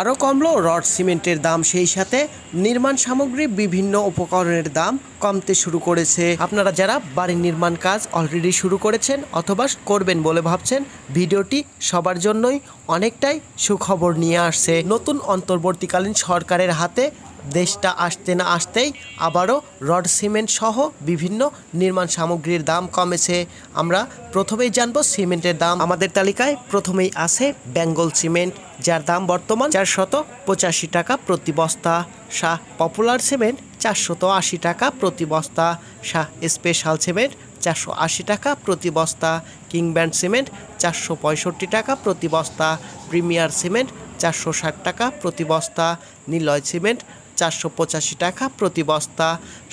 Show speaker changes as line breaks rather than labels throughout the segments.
আরও কমলো, রড সিমেন্টের দাম সেই সাথে। নির্মাণ সামগ্রী বিভিন্ন উপকরণের দাম কমতে শুরু করেছে। আপনারা যারা বাড়ির নির্মাণ কাজ অলরেডি শুরু করেছেন অথবা করবেন বলে ভাবছেন, ভিডিওটি সবার জন্যই অনেকটাই সুখবর নিয়ে আসছে। নতুন অন্তর্বর্তীকালীন সরকারের হাতে দেশটা আসতে না আসতেই আবারও রড সিমেন্ট সহ বিভিন্ন নির্মাণ সামগ্রীর দাম কমেছে। আমরা প্রথমেই জানব সিমেন্টের দাম। আমাদের তালিকায় প্রথমেই আছে বেঙ্গল সিমেন্ট। যার দাম বর্তমান চারশত পঁচাশি টাকা প্রতি বস্তা। শাহ পপুলার সিমেন্ট চারশত আশি টাকা প্রতি বস্তা। শাহ স্পেশাল সিমেন্ট চারশো আশি টাকা প্রতি বস্তা। কিংব্যান্ড সিমেন্ট চারশো পঁয়ষট্টি টাকা প্রতি বস্তা। প্রিমিয়ার সিমেন্ট চারশো ষাট টাকা প্রতি বস্তা। নিলয় সিমেন্ট চারশো পঁচাশি টাকা প্রতি বস্তা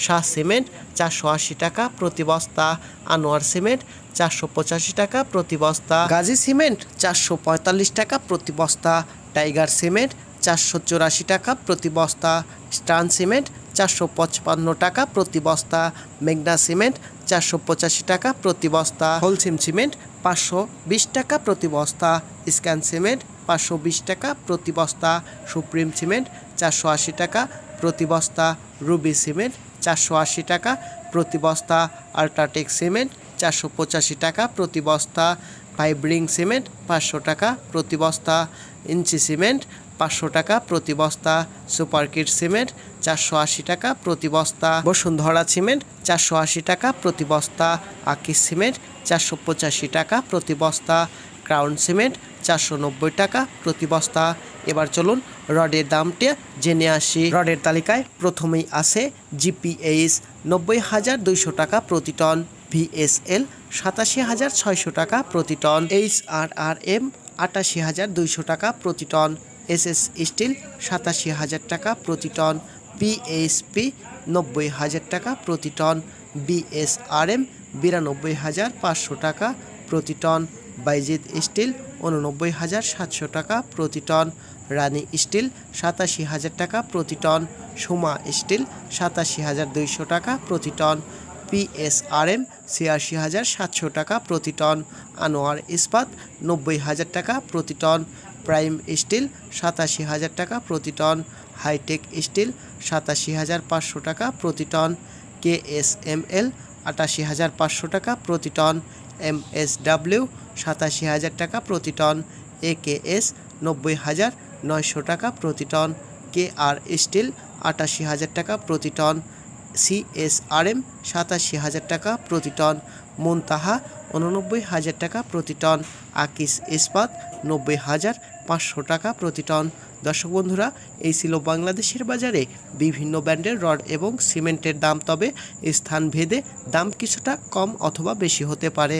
শাহ সিমেন্ট, চারশো আশি টাকা প্রতি বস্তা আনোয়ার সিমেন্ট, চারশো পঁচাশি টাকা প্রতি বস্তা গাজী সিমেন্ট, চারশো পঁয়তাল্লিশ টাকা প্রতি বস্তা টাইগার সিমেন্ট, চারশো চুরাশি টাকা প্রতি বস্তা স্টান সিমেন্ট, চারশো পঁচপান্ন টাকা প্রতি বস্তা মেঘনা সিমেন্ট, চারশো পঁচাশি টাকা প্রতি বস্তা হোলসিম সিমেন্ট, পাঁচশো বিশ টাকা প্রতি বস্তা স্ক্যান সিমেন্ট পাঁচশো বিশ টাকা প্রতি বস্তা সুপ্রিম সিমেন্ট, চারশো আশি টাকা প্রতি বস্তা রুবি সিমেন্ট, চারশো আশি টাকা প্রতি বস্তা আল্ট্রাটেক সিমেন্ট, চারশো পঁচাশি টাকা প্রতি বস্তা ফাইব্রিং সিমেন্ট, পাঁচশো টাকা প্রতি বস্তা ইঞ্চি সিমেন্ট, পাঁচশো টাকা প্রতি বস্তা সুপার কিট সিমেন্ট, চারশো আশি টাকা প্রতি বস্তা বসুন্ধরা সিমেন্ট, চারশো আশি টাকা প্রতি বস্তা আকিস সিমেন্ট, চারশো পঁচাশি টাকা প্রতি বস্তা ক্রাউন সিমেন্ট চারশো নব্বই টাকা প্রতি বস্তা। এবার চলুন রডের দামটা জেনে আসি। রডের তালিকায় প্রথমেই আছে জিপিএইচ নব্বই হাজার দুইশো টাকা প্রতি টন, ভিএসএল সাতাশি হাজার ছয়শো টাকা প্রতি ton H R R M আটাশি হাজার দুইশো টাকা প্রতি টন এস এস স্টিল সাতাশি হাজার টাকা প্রতি টন, পিএসপি নব্বই হাজার টাকা প্রতি টন, বিএসআরএম বিরানব্বই হাজার পাঁচশো টাকা প্রতি টন বাইজিদ স্টিল উননব্বই হাজার সাতশো টাকা প্রতি টন। রানী স্টিল সাতাশি হাজার টাকা প্রতি টন। সোমা স্টিল সাতাশি হাজার দুইশো টাকা প্রতি টন। পিএসআরএম ছিয়াশি হাজার সাতশো টাকা প্রতি টন। আনোয়ার ইস্পাত নব্বই হাজার টাকা প্রতি টন। প্রাইম স্টিল সাতাশি হাজার টাকা প্রতি টন। হাইটেক স্টিল সাতাশি হাজার পাঁচশো টাকা প্রতি টন। কেএসএমএল আটাশি হাজার পাঁচশো টাকা প্রতি টন। এমএসডাব্লিউ সাতাশি হাজার টাকা প্রতি টন, একেএস নব্বই হাজার নয়শো টাকা প্রতি টন, কেআর স্টিল আটাশি হাজার টাকা প্রতি টন, সিএসআরএম সাতাশি হাজার টাকা প্রতি টন, মুনতাহা উননব্বই হাজার টাকা প্রতি টন, আকিস ইস্পাত নব্বই হাজার পাঁচশো টাকা প্রতি টন। দর্শক বন্ধুরা, এই ছিল বাংলাদেশের বাজারে বিভিন্ন ব্র্যান্ডের রড এবং সিমেন্টের দাম। তবে স্থান ভেদে দাম কিছুটা কম অথবা বেশি হতে পারে।